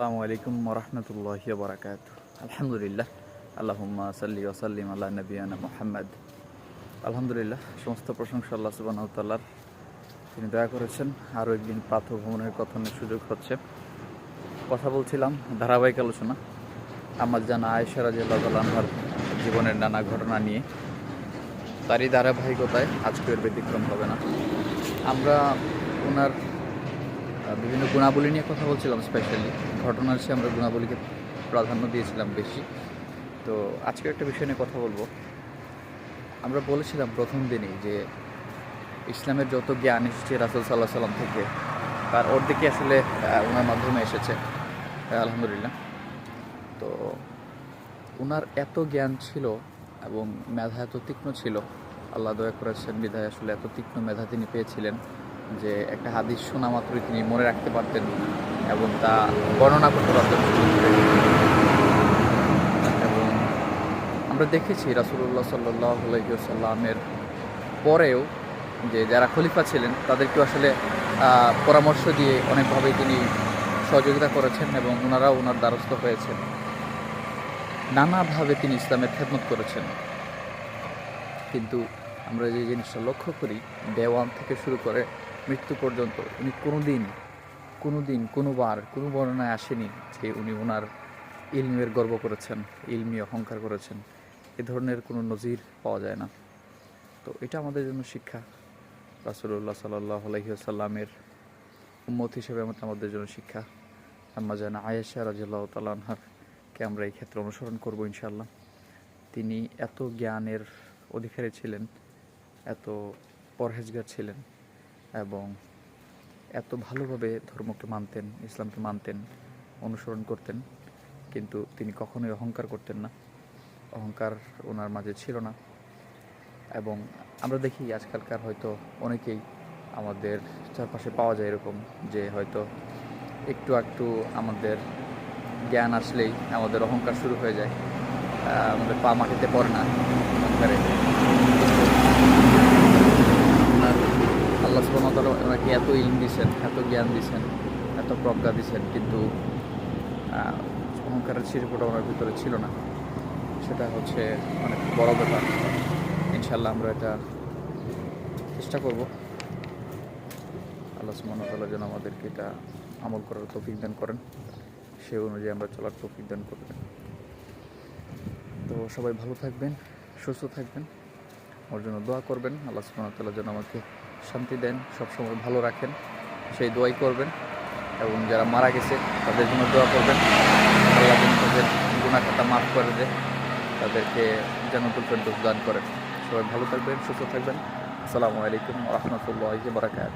আসসালামু আলাইকুম রহমতুল্লাহ বরাকাত আলহামদুলিল্লাহ, আল্লাহুম্মা সাল্লি ওসাল্লিম আল্লাহ নবিয়ানা মোহাম্মদ। আলহামদুলিল্লাহ, সমস্ত প্রশংসা আল্লাহ সুবাহ তাল্লার তিনি দয়া করেছেন, আরও একদিন পাথ ভ্রমণের কথনের সুযোগ হচ্ছে। কথা বলছিলাম ধারাবাহিক আলোচনা, আমার জানা আয়েশা রাজিয়াল্লাহর জীবনের নানা ঘটনা নিয়ে। তারই ধারাবাহিকতায় আজকের ব্যতিক্রম হবে না। আমরা ওনার বিভিন্ন গুণাবলী নিয়ে কথা বলছিলাম স্পেশালি ঘটনার চেয়ে আমরা গুণাবলীকে প্রাধান্য দিয়েছিলাম বেশি। তো আজকে একটা বিষয় নিয়ে কথা বলব। আমরা বলেছিলাম প্রথম দিনই যে ইসলামের যত জ্ঞান এসেছে রাসুল সাল্লাহ সাল্লাম থেকে, তার অর্ধেকই আসলে ওনার মাধ্যমে এসেছে। আলহামদুলিল্লাহ। তো ওনার এত জ্ঞান ছিল এবং মেধা এত তীক্ষ্ণ ছিল, আল্লাহ দয়া করেছেন বিধায় আসলে এত তীক্ষ্ণ মেধা তিনি পেয়েছিলেন। যে একটা হাদিস শোনা মাত্রই তিনি মনে রাখতে পারতেন এবং তা বর্ণনা করতে পারতেন। এবং আমরা দেখেছি রাসুল্লাহ সাল্লাহ সাল্লামের পরেও যে যারা খলিফা ছিলেন, তাদেরকেও আসলে পরামর্শ দিয়ে অনেকভাবেই তিনি সহযোগিতা করেছেন এবং ওনারাও ওনার দ্বারস্থ হয়েছেন। নানাভাবে তিনি ইসলামের খেদমত করেছেন। কিন্তু আমরা যে জিনিসটা লক্ষ্য করি, দেওয়ান থেকে শুরু করে মৃত্যু পর্যন্ত উনি কোনো দিন কোনো দিন কোনোবার, কোনো বর্ণনায় আসেনি যে উনি ওনার ইলমের গর্ব করেছেন, ইলমি অহংকার করেছেন। এ ধরনের কোনো নজির পাওয়া যায় না। তো এটা আমাদের জন্য শিক্ষা। রাসুল্লাহ সাল্লাহ আলহিহাসাল্লামের উম্মত হিসেবে আমাদের জন্য শিক্ষা। আম্মা জান আয়েশা রাজিয়াল্লাহ তালানহারকে আমরা এই ক্ষেত্রে অনুসরণ করব ইনশাল্লাহ তিনি এত জ্ঞানের অধিকারী ছিলেন এত পরহেজগার ছিলেন এবং এত ভালোভাবে ধর্মকে মানতেন, ইসলামকে মানতেন, অনুসরণ করতেন, কিন্তু তিনি কখনোই অহংকার করতেন না। অহংকার ওনার মাঝে ছিল না। এবং আমরা দেখি আজকালকার হয়তো অনেকেই আমাদের চারপাশে পাওয়া যায় এরকম যে হয়তো একটু একটু আমাদের জ্ঞান আসলেই আমাদের অহংকার শুরু হয়ে যায়। আমাদের পা মাটিতে পড়ে না অহংকারে ওনার আল্লাহ সুবহানাহু ওয়া তাআলা ওনাকে এত ইলম দিয়েছেন এত জ্ঞান দিয়েছেন এত প্রজ্ঞা দিয়েছেন কিন্তু অহংকারের শিল্পটা ওনার ভিতরে ছিল না। সেটা হচ্ছে অনেক বড় ব্যাপার। ইনশাল্লাহ আমরা এটা চেষ্টা করব। আল্লাহ ওয়া যেন আমাদেরকে এটা আমল করার তৌফিক দান করেন। সে অনুযায়ী আমরা চলার তৌফিক দান করবেন। তো সবাই ভালো থাকবেন, সুস্থ থাকবেন। আমার জন্য দোয়া করবেন। আল্লাহ ওয়া যেন আমাকে শান্তি দেন, সবসময় ভালো রাখেন। সেই দোয়াই করবেন এবং যারা মারা গেছে তাদের জন্য দোয়া করবেন। আল্লাহ যেন তাদের গুণা খাতা মাফ করে দেয়, তাদেরকে জান্নাতুল ফেরদৌস দান করেন। সবাই ভালো থাকবেন, সুস্থ থাকবেন। আসসালামু আলাইকুম রহমতুল্লাহ বারাকাত